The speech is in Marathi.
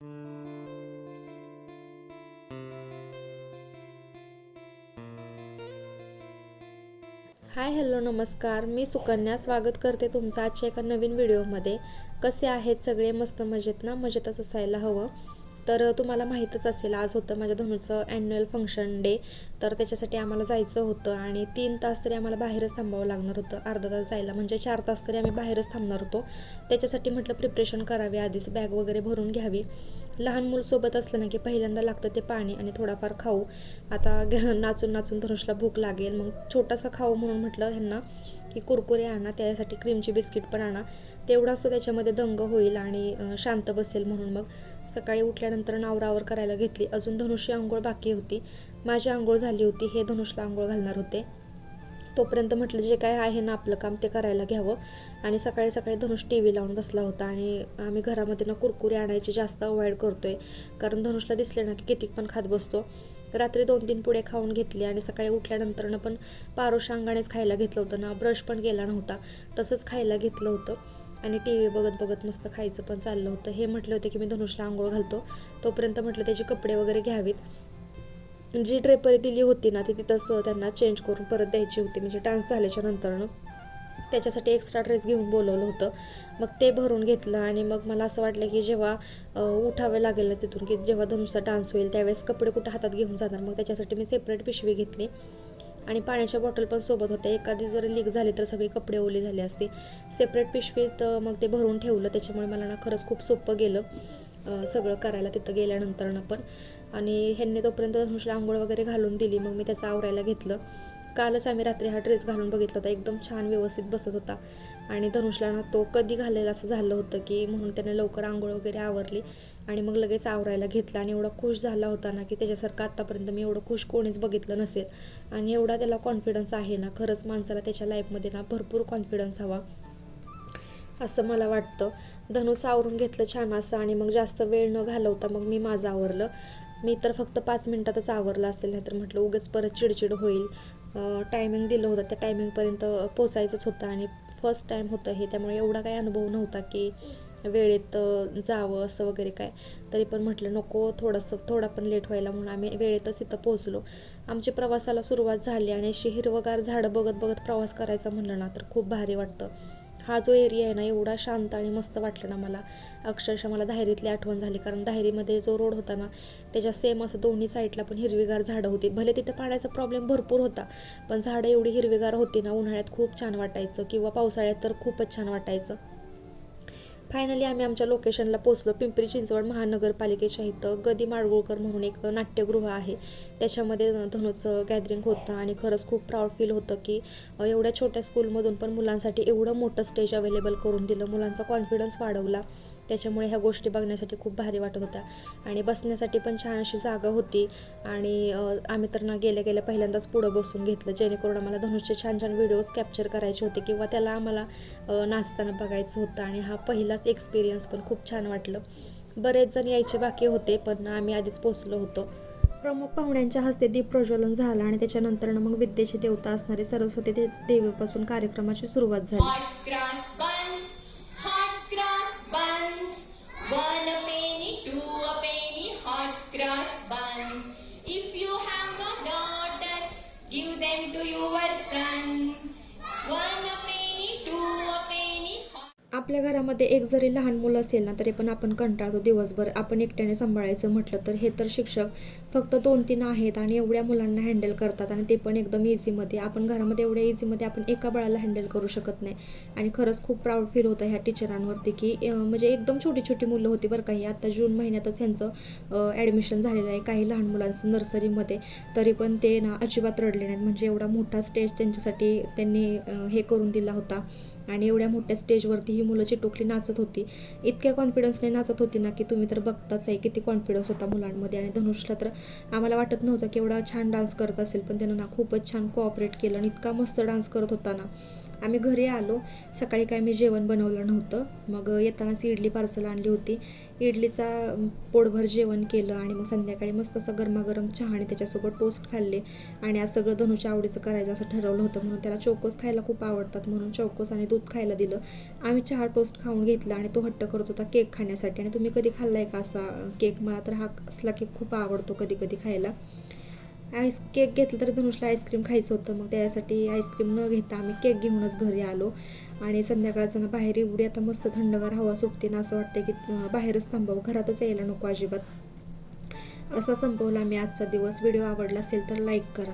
हाय हॅलो नमस्कार. मी सुकन्या. स्वागत करते तुमचं आजच्या एका नवीन व्हिडिओमध्ये. कसे आहेत सगळे? मस्त मजेत ना? मजेतच असायला हवं. तर तुम्हाला माहीतच असेल आज होतं माझ्या धनुचं ॲन्युअल फंक्शन डे तर त्याच्यासाठी आम्हाला जायचं होतं आणि तीन तास तरी आम्हाला बाहेरच थांबावं लागणार होतं. अर्धा तास जायला. म्हणजे चार तास तरी आम्ही बाहेरच थांबणार होतो. त्याच्यासाठी म्हटलं प्रिपरेशन करावी. आधीच बॅग वगैरे भरून घ्यावी. लहान मूल सोबत असलं ना की पहिल्यांदा लागतं ते पाणी आणि थोडाफार खाऊ. आता नाचून नाचून धनुषला भूक लागेल. मग छोटासा खाऊ म्हणून म्हटलं ह्यांना की कुरकुरे आणा. त्यासाठी क्रीमची बिस्किट पण आणा. तेवढा तो त्याच्यामध्ये दंग होईल आणि शांत बसेल म्हणून मग सकाळी उठल्यानंतर नावरावर करायला घेतली. अजून धनुषी आंघोळ बाकी होती. माझी आंघोळ झाली होती हे धनुषला आंघोळ घालणार होते. तोपर्यंत म्हटलं जे काय आहे ना आपलं काम ते करायला घ्यावं. आणि सकाळी सकाळी धनुष टी व्ही लावून बसला होता. आणि आम्ही घरामध्ये ना कुरकुरे आणायचे जास्त अवॉइड करतो आहे कारण धनुषला दिसले ना की किती पण खात बसतो. रात्री दोन तीन पुढे खाऊन घेतली आणि सकाळी उठल्यानंतरनं पण पारोशा अंगानेच खायला घेतलं होतं. ना ब्रश पण गेला नव्हता. तसंच खायला घेतलं होतं. आणि टी व्ही बघत बघत मस्त खायचं पण चाललं होतं. हे म्हटलं होतं की मी धनुषला आंघोळ घालतो. तोपर्यंत म्हटलं त्याचे कपडे वगैरे घ्यावीत. जी ड्रेपरी दिली होती ना ती तिथंच त्यांना चेंज करून परत द्यायची होती. म्हणजे डान्स झाल्याच्या नंतरनं त्याच्यासाठी एक्स्ट्रा ड्रेस घेऊन बोलवलं होतं. मग ते भरून घेतलं आणि मग मला असं वाटलं की जेव्हा उठावं लागेल ना तिथून की जेव्हा धनुषचा डान्स होईल त्यावेळेस कपडे कुठं हातात घेऊन जाणार. मग त्याच्यासाठी मी सेपरेट पिशवी घेतली. आणि पाण्याच्या बॉटल पण सोबत होत्या. एखादी जर लीक झाली तर सगळे कपडे ओले झाले असते. सेपरेट पिशवीत मग ते भरून ठेवलं. त्याच्यामुळे मला ना खरंच खूप सोपं गेलं सगळं करायला तिथं गेल्यानंतरनं पण. आणि ह्यांनी तोपर्यंत धनुषला आंघोळ वगैरे घालून दिली. मग मी त्याचं आवरायला घेतलं. कालच आम्ही रात्री हा ड्रेस घालून बघितला होता. एकदम छान व्यवस्थित बसत होता. आणि धनुषला ना तो कधी घालेला असं झालं होतं की म्हणून त्याने लवकर आंघोळ वगैरे आवरली आणि मग लगेच आवरायला घेतला. आणि एवढा खुश झाला होता ना की त्याच्यासारखं आत्तापर्यंत मी एवढं खुश कोणीच बघितलं नसेल. आणि एवढा त्याला कॉन्फिडन्स आहे ना खरंच माणसाला त्याच्या लाईफमध्ये ना भरपूर कॉन्फिडन्स हवा असं मला वाटतं. धनुष आवरून घेतलं छान असं आणि मग जास्त वेळ न घालवता मग मी माझं आवरलं. मी तर फक्त पाच मिनटातच आवरलं असेल नाही तर म्हटलं उगाच परत चिडचिड होईल. टायमिंग दिलं होतं त्या टायमिंगपर्यंत पोचायचंच होतं आणि फर्स्ट टाईम होतं हे त्यामुळे एवढा काही अनुभव नव्हता की वेळेत जावं असं वगैरे काय. तरी पण म्हटलं नको थोडंसं थोडा पण लेट व्हायला म्हणून आम्ही वेळेतच इथं पोहोचलो. आमची प्रवासाला सुरुवात झाली आणि अशी हिरवगार झाडं बघत बघत प्रवास करायचा म्हणलं ना तर खूप भारी वाटतं. हा जो एरिया आहे ना एवढा शांत आणि मस्त वाटलं ना मला. अक्षरशः मला धायरीतली आठवण झाली कारण धायरीमध्ये जो रोड होता ना त्याच्या सेम असं दोन्ही साईडला पण हिरवीगार झाडं होती. भले तिथं पाण्याचा प्रॉब्लेम भरपूर होता पण झाडं एवढी हिरवीगार होती ना उन्हाळ्यात खूप छान वाटायचं किंवा पावसाळ्यात तर खूपच छान वाटायचं. फायनली आम्ही आमच्या लोकेशनला पोचलो पिंपरी चिंचवड महानगरपालिकेच्या इथं गदी माडगुळकर म्हणून एक नाट्यगृह आहे. त्याच्यामध्ये धनुचं गॅदरिंग होतं आणि खरंच खूप प्राऊड फील होतं की एवढ्या छोट्या स्कूलमधून पण मुलांसाठी एवढं मोठं स्टेज अवेलेबल करून दिलं. मुलांचा कॉन्फिडन्स वाढवला. त्याच्यामुळे ह्या गोष्टी बघण्यासाठी खूप भारी वाटत होत्या. आणि बसण्यासाठी पण छान अशी जागा होती. आणि आम्ही तर ना गेल्या गेल्या पहिल्यांदाच पुढं बसून घेतलं. जेणेकरून आम्हाला धनुषचे छान छान व्हिडिओज कॅप्चर करायचे होते किंवा त्याला आम्हाला नाचताना बघायचं होतं. आणि हा पहिलाच एक्सपिरियन्स पण खूप छान वाटलं. बरेच जण यायचे बाकी होते पण आम्ही आधीच पोचलो होतो. प्रमुख पाहुण्यांच्या हस्ते दीप प्रज्वलन झालं आणि त्याच्यानंतर मग विद्येची देवता असणारे सरस्वती दे- देवीपासून कार्यक्रमाची सुरुवात झाली. आपल्या घरामध्ये एक जरी लहान मुलं असेल ना तरी पण आपण कंटाळतो दिवसभर. आपण एकट्याने सांभाळायचं म्हटलं तर हे तर शिक्षक फक्त दोन तीन आहेत आणि एवढ्या मुलांना हँडल करतात आणि ते पण एकदम इझीमध्ये आपण घरामध्ये एवढ्या इझीमध्ये आपण एका बाळाला हँडल करू शकत नाही. आणि खरंच खूप प्राऊड फील होतं ह्या टीचरांवरती की म्हणजे एकदम छोटी छोटी मुलं होती बरं काही आता जून महिन्यातच ह्यांचं ॲडमिशन झालेलं आहे. काही लहान मुलांचं नर्सरीमध्ये तरी पण ते ना अजिबात रडले नाहीत. म्हणजे एवढा मोठा स्टेज त्यांच्यासाठी त्यांनी हे करून दिला होता. आणि एवढ्या मोठ्या स्टेजवरती ही मुलं चिटोकली नाचत होती. इतक्या कॉन्फिडन्सने नाचत होती ना की तुम्ही तर बघताच आहे किती कॉन्फिडन्स होता मुलांमध्ये. आणि धनुषला तर आम्हाला वाटत नव्हतं की एवढा छान डान्स करत असेल पण त्यानं ना खूपच छान कोऑपरेट केलं आणि इतका मस्त डान्स करत होता ना. आम्ही घरी आलो. सकाळी काय मी जेवण बनवलं नव्हतं. मग येतानाच इडली पार्सल आणली होती. इडलीचा पोटभर जेवण केलं आणि मग संध्याकाळी मस्त असं गरमागरम चहा आणि त्याच्यासोबत टोस्ट खाल्ले. आणि आज सगळं धनुच्या आवडीचं करायचं असं ठरवलं होतं. म्हणून त्याला चौकोस खायला खूप आवडतात. म्हणून चौकोस आणि दूध खायला दिलं. आम्ही चहा टोस्ट खाऊन घेतला आणि तो हट्ट करत होता केक खाण्यासाठी. आणि तुम्ही कधी खाल्लाय का असा केक? मला तर हा असला केक खूप आवडतो कधी कधी खायला. आईस केक घेतलं तर धनुषला आईस्क्रीम खायचं होतं. मग त्यासाठी आईस्क्रीम न घेता आम्ही केक घेऊनच घरी आलो. आणि संध्याकाळचं ना बाहेर एवढी आता मस्त थंडगार हवा सुटते ना असं वाटतं की बाहेरच थांबावं. घरातच यायला नको अजिबात. असा संपवला मी आजचा दिवस. व्हिडिओ आवडला असेल तर लाईक करा.